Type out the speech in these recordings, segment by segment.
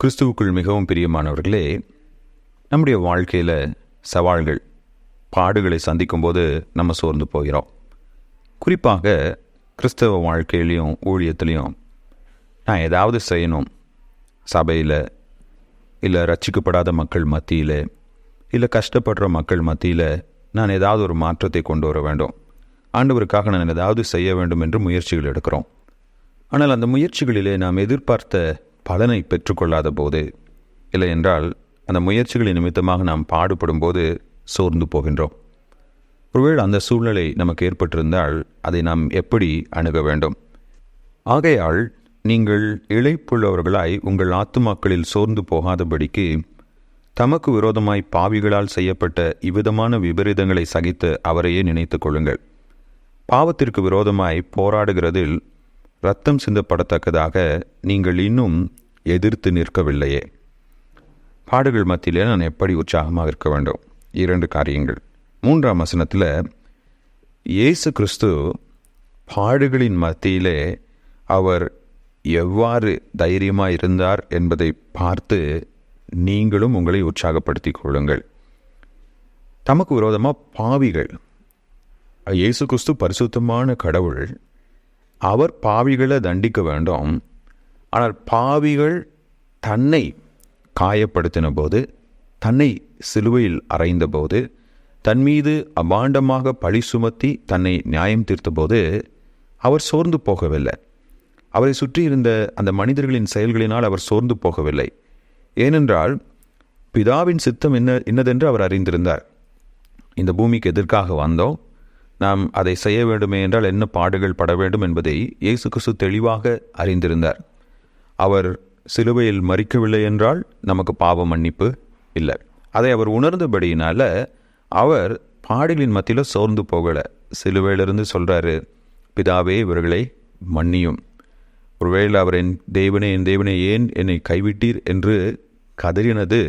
கிறிஸ்துவுக்குள் மிகவும் பிரியமானவர்களே நம்முடைய வாழ்க்கையில் சவால்கள் பாடுகளை சந்திக்கும்போது நம்ம சோர்ந்து போகிறோம். குறிப்பாக கிறிஸ்தவ வாழ்க்கையிலையும் ஊழியத்துலேயும் நான் ஏதாவது செய்யணும். சபையில் இல்லை ரச்சிக்கப்படாத மக்கள் மத்தியில் இல்லை கஷ்டப்படுற மக்கள் மத்தியில் நான் ஏதாவது ஒரு மாற்றத்தை கொண்டு வர வேண்டும். ஆண்டவருக்காக நான் ஏதாவது செய்ய வேண்டும் என்று முயற்சிகள் எடுக்கிறோம். ஆனால் அந்த முயற்சிகளிலே நாம் எதிர்பார்த்த பலனை பெற்றுக்கொள்ளாத போது இல்லை என்றால் அந்த முயற்சிகளின் நிமித்தமாக நாம் பாடுபடும் போது சோர்ந்து போகின்றோம். ஒருவேளை அந்த சூழ்நிலை நமக்கு ஏற்பட்டிருந்தால் அதை நாம் எப்படி அணுக வேண்டும்? ஆகையால் நீங்கள் இழைப்புள்ளவர்களாய் உங்கள் ஆத்துமாக்களில் சோர்ந்து போகாதபடிக்கு தமக்கு விரோதமாய் பாவிகளால் செய்யப்பட்ட இவ்விதமான விபரீதங்களை சகித்து அவரையே நினைத்து கொள்ளுங்கள். பாவத்திற்கு விரோதமாய் போராடுகிறதில் ரத்தம் சிந்தப்படத்தக்கதாக நீங்கள் இன்னும் எதிர்த்து நிற்கவில்லையே. பாடுகள் மத்தியிலே நான் எப்படி உற்சாகமாக இருக்க வேண்டும்? இரண்டு காரியங்கள். மூன்றாம் வசனத்தில் இயேசு கிறிஸ்து பாடுகளின் மத்தியிலே அவர் எவ்வாறு தைரியமாக இருந்தார் என்பதை பார்த்து நீங்களும் உங்களை உற்சாகப்படுத்திக் கொள்ளுங்கள். தமக்கு விரோதமாக பாவிகள் இயேசு கிறிஸ்து பரிசுத்தமான கடவுள் அவர் பாவிகளை தண்டிக்க வேண்டும். ஆனால் பாவிகள் தன்னை காயப்படுத்தின போது தன்னை சிலுவையில் அறைந்தபோது தன் மீது அபாண்டமாக பழி சுமத்தி தன்னை நியாயம் தீர்த்தபோது அவர் சோர்ந்து போகவில்லை. அவரை சுற்றி இருந்த அந்த மனிதர்களின் செயல்களினால் அவர் சோர்ந்து போகவில்லை. ஏனென்றால் பிதாவின் சித்தம் என்ன என்னதென்று அவர் அறிந்திருந்தார். இந்த பூமிக்கு எதற்காக வந்தோம்? நாம் அதை செய்ய வேண்டுமே என்றால் என்ன பாடுகள் பட வேண்டும் என்பதை இயேசு கிறிஸ்து தெளிவாக அறிந்திருந்தார். அவர் சிலுவையில் மறிக்கவில்லை என்றால் நமக்கு பாவ மன்னிப்பு இல்லை. அதை அவர் உணர்ந்தபடியினால அவர் பாடலின் மத்தியில் சோர்ந்து போகலை. சிலுவையிலிருந்து சொல்கிறாரு பிதாவே இவர்களை மன்னியும். ஒருவேளை அவர் என் தேவனே என் தேவனே ஏன் என்னை கைவிட்டீர்? என்று கதறினது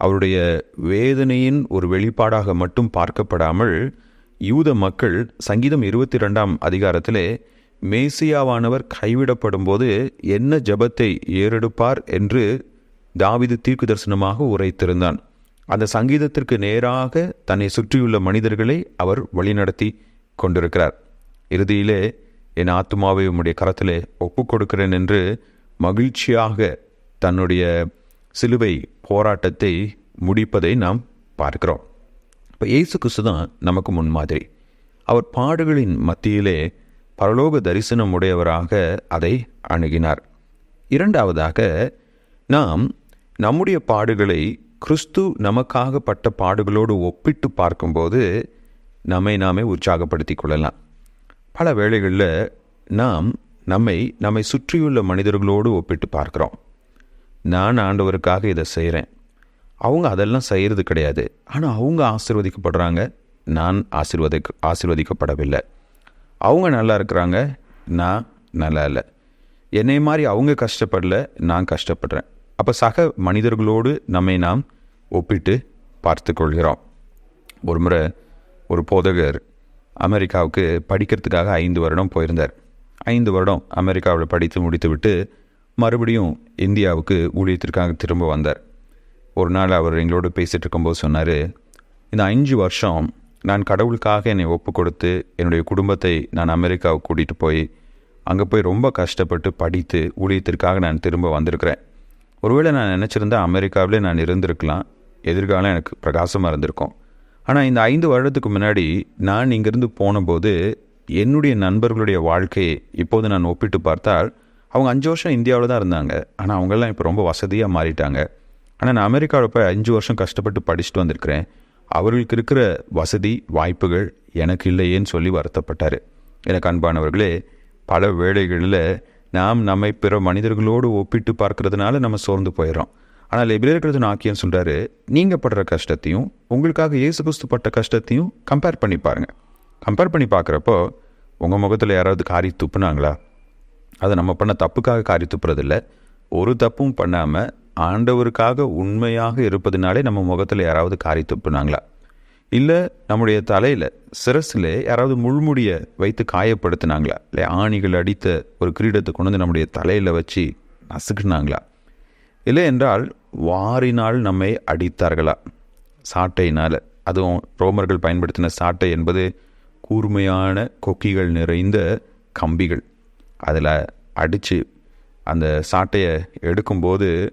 அவருடைய வேதனையின் ஒரு வெளிப்பாடாக மட்டும் பார்க்கப்படாமல் யூத மக்கள் சங்கீதம் இருபத்தி ரெண்டாம் அதிகாரத்திலே மேசியாவானவர் கைவிடப்படும் போது என்ன ஜபத்தை ஏறெடுப்பார் என்று தாவிது தீர்க்கு தரிசனமாக உரைத்திருந்தான். அந்த சங்கீதத்திற்கு நேராக தன்னை சுற்றியுள்ள மனிதர்களை அவர் வழிநடத்தி கொண்டிருக்கிறார். இறுதியிலே என் ஆத்மாவை உம்முடைய கரத்திலே ஒப்புக்கொடுக்கிறேன் என்று மகிழ்ச்சியாக தன்னுடைய சிலுவை போராட்டத்தை முடிப்பதை நாம் பார்க்கிறோம். இப்போ இயேசு கிறிஸ்து தான் நமக்கு முன்மாதிரி அவர் பாடுகளின் மத்தியிலே பரலோக தரிசனம் உடையவராக அதை அணுகினார். இரண்டாவதாக நாம் நம்முடைய பாடுகளை கிறிஸ்து நமக்காக பட்ட பாடுகளோடு ஒப்பிட்டு பார்க்கும்போது நம்மை நாமே உற்சாகப்படுத்தி கொள்ளலாம். பல வேளைகளில் நாம் நம்மை நம்மை சுற்றியுள்ள மனிதர்களோடு ஒப்பிட்டு பார்க்குறோம். நான் ஆண்டவருக்காக இதை செய்கிறேன் அவங்க அதெல்லாம் செய்கிறது கிடையாது. ஆனால் அவங்க ஆசிர்வதிக்கப்படுறாங்க. நான் ஆசிர்வதி ஆசிர்வதிக்கப்படவில்லை. அவங்க நல்லா இருக்கிறாங்க. நான் நல்லா இல்லை. என்னை மாதிரி அவங்க கஷ்டப்படல நான் கஷ்டப்படுறேன். அப்போ சக மனிதர்களோடு நம்மை நாம் ஒப்பிட்டு பார்த்து கொள்கிறோம். ஒரு முறை ஒரு போதகர் அமெரிக்காவுக்கு படிக்கிறதுக்காக ஐந்து வருடம் போயிருந்தார். ஐந்து வருடம் அமெரிக்காவில் படித்து முடித்துவிட்டு மறுபடியும் இந்தியாவுக்கு ஊழியத்திற்காக திரும்ப வந்தார். ஒரு நாள் அவர் எங்களோடு பேசிகிட்டு இருக்கும்போது சொன்னார் இந்த அஞ்சு வருஷம் நான் கடவுளுக்காக என்னை ஒப்பு கொடுத்து என்னுடைய குடும்பத்தை நான் அமெரிக்காவுக்கு கூட்டிகிட்டு போய் அங்கே போய் ரொம்ப கஷ்டப்பட்டு படித்து ஊழியத்திற்காக நான் திரும்ப வந்திருக்கிறேன். ஒருவேளை நான் நினச்சிருந்தா அமெரிக்காவிலே நான் இருந்திருக்கலாம். எதிர்காலம் எனக்கு பிரகாசமாக இருந்திருக்கும். ஆனால் இந்த ஐந்து வருடத்துக்கு முன்னாடி நான் இங்கேருந்து போனபோது என்னுடைய நண்பர்களுடைய வாழ்க்கையை இப்போது நான் ஒப்பிட்டு பார்த்தால் அவங்க அஞ்சு வருஷம் இந்தியாவில் தான் இருந்தாங்க. ஆனால் அவங்கெல்லாம் இப்போ ரொம்ப வசதியாக மாறிட்டாங்க. ஆனால் நான் அமெரிக்காவில் போய் அஞ்சு வருஷம் கஷ்டப்பட்டு படிச்சுட்டு வந்திருக்கிறேன். அவர்களுக்கு இருக்கிற வசதி வாய்ப்புகள் எனக்கு இல்லையேன்னு சொல்லி வருத்தப்பட்டார். எனக்கு அன்பானவர்களே பல வேளைகளில் நாம் நம்மை பிற மனிதர்களோடு ஒப்பிட்டு பார்க்கறதுனால நம்ம சோர்ந்து போயிடுறோம். ஆனால் எபிரேற்கிறது நாக்கியன்னு சொல்கிறாரு நீங்கள் படுற கஷ்டத்தையும் உங்களுக்காக இயேசு கிறிஸ்து பட்ட கஷ்டத்தையும் கம்பேர் பண்ணி பாருங்கள் கம்பேர் பண்ணி பார்க்குறப்போ உங்கள் முகத்தில் யாராவது காரி துப்புனாங்களா? அதை நம்ம பண்ண தப்புக்காக காரி துப்புறதில்ல. ஒரு தப்பும் பண்ணாமல் ஆண்டவருக்காக உண்மையாக இருப்பதினாலே நம்ம முகத்தில் யாராவது காரி துப்புனாங்களா? இல்லை நம்முடைய தலையில் சிரஸில் யாராவது முள்முடியை வைத்து காயப்படுத்தினாங்களா? இல்லை ஆணிகள் அடித்த ஒரு கிரீடத்தை கொண்டு வந்து நம்முடைய தலையில் வச்சு நசுக்குனாங்களா? இல்லை என்றால் வாரினால் நம்மை அடித்தார்களா? சாட்டையினால். அதுவும் ரோமர்கள் பயன்படுத்தின சாட்டை என்பது கூர்மையான கொக்கிகள் நிறைந்த கம்பிகள். அதில் அடித்து அந்த சாட்டையை எடுக்கும்போது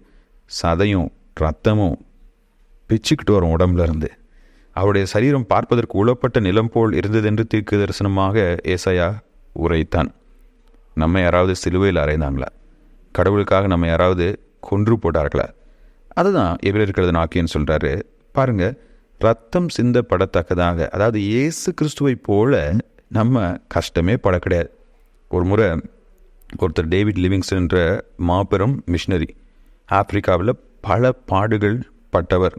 சதையும் ரத்தமும் பிச்சுக்கிட்டு வரும் உடம்புல இருந்து அவருடைய சரீரம் பார்ப்பதற்கு உழப்பட்ட நிலம் போல் இருந்ததென்று தீர்க்க தரிசனமாக ஏசையா உரைத்தான். நம்ம யாராவது சிலுவையில் அறைந்தாங்களா? கடவுளுக்காக நம்ம யாராவது கொன்று போட்டார்களா? அதுதான் எவ்வளோ இருக்கிறது நாக்கியன்னு சொல்கிறாரு பாருங்க ரத்தம் சிந்தப்படத்தக்கதாக அதாவது இயேசு கிறிஸ்துவை போல நம்ம கஷ்டமே பட கிடையாது. ஒரு முறை ஒருத்தர் டேவிட் லிவிங்ஸ்ன்ற மாபெரும் மிஷினரி ஆப்பிரிக்காவில் பல பாடுகள் பட்டவர்.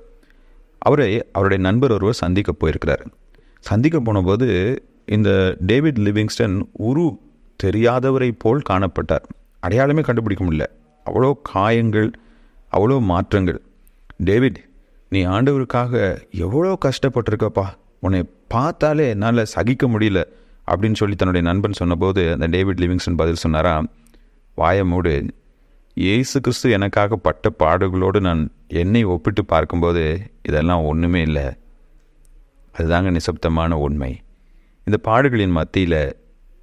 அவரை அவருடைய நண்பர் ஒருவர் சந்திக்க போயிருக்கிறார். சந்திக்க போனபோது இந்த டேவிட் லிவிங்ஸ்டன் உரு தெரியாதவரை போல் காணப்பட்டார். அடையாளமே கண்டுபிடிக்க முடியல. அவ்வளோ காயங்கள் அவ்வளோ மாற்றங்கள். டேவிட் நீ ஆண்டவருக்காக எவ்வளோ கஷ்டப்பட்டிருக்கப்பா. உன்னை பார்த்தாலே என்னால் சகிக்க முடியல அப்படின்னு சொல்லி தன்னுடைய நண்பன் சொன்னபோது அந்த டேவிட் லிவிங்ஸ்டன் பதில் சொன்னாரா வாயமூடு இயேசு கிறிஸ்து எனக்காக பட்ட பாடுகளோடு நான் என்னை ஒப்பிட்டு பார்க்கும்போது இதெல்லாம் ஒன்றுமே இல்லை. அதுதாங்க நிசப்தமான உண்மை. இந்த பாடுகளின் மத்தியில்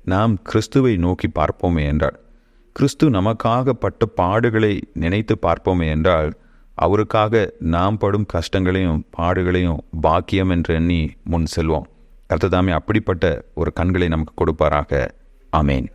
நாம் கிறிஸ்துவை நோக்கி பார்ப்போமே என்றால் கிறிஸ்து நமக்காக பட்ட பாடுகளை நினைத்து பார்ப்போமே என்றால் அவருக்காக நாம் படும் கஷ்டங்களையும் பாடுகளையும் பாக்கியம் என்று எண்ணி முன் செல்வோம். கர்த்ததாமே அப்படிப்பட்ட ஒரு கண்களை நமக்கு கொடுப்பாராக. ஆமேன்.